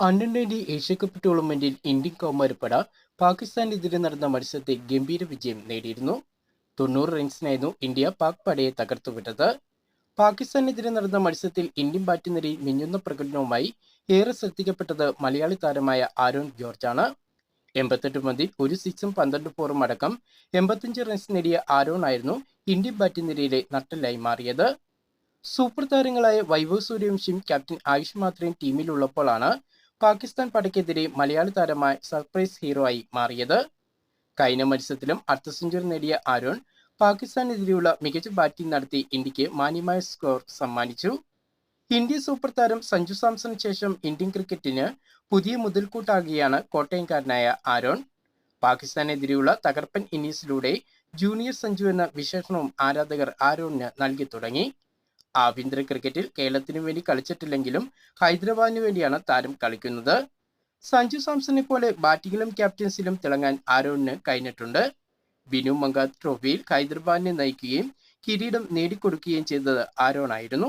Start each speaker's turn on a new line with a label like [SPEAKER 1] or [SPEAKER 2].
[SPEAKER 1] Under nineteen Asia Cup ടൂർണമെന്റിൽ Indian കൗമാരപ്പട പാകിസ്ഥാനെതിരെ നടന്ന മത്സരത്തിൽ ഗംഭീര വിജയം നേടിയിരുന്നു. തൊണ്ണൂറ് റൺസിനായിരുന്നു ഇന്ത്യ പാക് പടയെ തകർത്തുവിട്ടത് പാകിസ്ഥാനെതിരെ നടന്ന മത്സരത്തിൽ ഇന്ത്യൻ ബാറ്റ് നിരയിൽ മിന്നുന്ന പ്രകടനവുമായി ഏറെ ശ്രദ്ധിക്കപ്പെട്ടത് മലയാളി താരമായ ആരോൺ ജോർജ് ആണ് എൺപത്തെട്ട് പന്തിൽ ഒരു സിക്സും പന്ത്രണ്ട് ഫോറും അടക്കം എൺപത്തിയഞ്ച് റൺസ് നേടിയ ആരോൺ ആയിരുന്നു ഇന്ത്യൻ ബാറ്റ് നിരയിലെ നട്ടലായി മാറിയത്. സൂപ്പർ താരങ്ങളായ വൈഭവ് സൂര്യവംശിയും ക്യാപ്റ്റൻ ആയുഷ് മാത്രയും ടീമിലുള്ളപ്പോഴാണ് പാകിസ്ഥാൻ പടയ്ക്കെതിരെ മലയാളി താരമായ സർപ്രൈസ് ഹീറോ ആയി മാറിയത്. കഴിഞ്ഞ മത്സരത്തിലും അർദ്ധ സെഞ്ചുറി നേടിയ ആരോൺ പാകിസ്ഥാനെതിരെയുള്ള മികച്ച ബാറ്റിംഗ് നടത്തി ഇന്ത്യയ്ക്ക് മാന്യമായ സ്കോർ സമ്മാനിച്ചു. ഇന്ത്യൻ സൂപ്പർ താരം സഞ്ജു സാംസൺ ശേഷം ഇന്ത്യൻ ക്രിക്കറ്റിന് പുതിയ മുതൽക്കൂട്ടാകുകയാണ് കോട്ടയംകാരനായ ആരോൺ പാകിസ്ഥാനെതിരെയുള്ള തകർപ്പൻ ഇന്നിംഗ്സിലൂടെ ജൂനിയർ സഞ്ജു എന്ന വിശേഷണവും ആരാധകർ ആരോണിന് നൽകി തുടങ്ങി. ആഭ്യന്തര ക്രിക്കറ്റിൽ കേരളത്തിനു വേണ്ടി കളിച്ചിട്ടില്ലെങ്കിലും ഹൈദരാബാദിനു വേണ്ടിയാണ് താരം കളിക്കുന്നത്. സഞ്ജു സാംസനെ പോലെ ബാറ്റിംഗിലും ക്യാപ്റ്റൻസിലും തിളങ്ങാൻ ആരോണിന് കഴിഞ്ഞിട്ടുണ്ട്. ബിനു മങ്ക ട്രോഫിയിൽ ഹൈദരാബാദിനെ നയിക്കുകയും കിരീടം നേടിക്കൊടുക്കുകയും ചെയ്തത് ആരോണായിരുന്നു.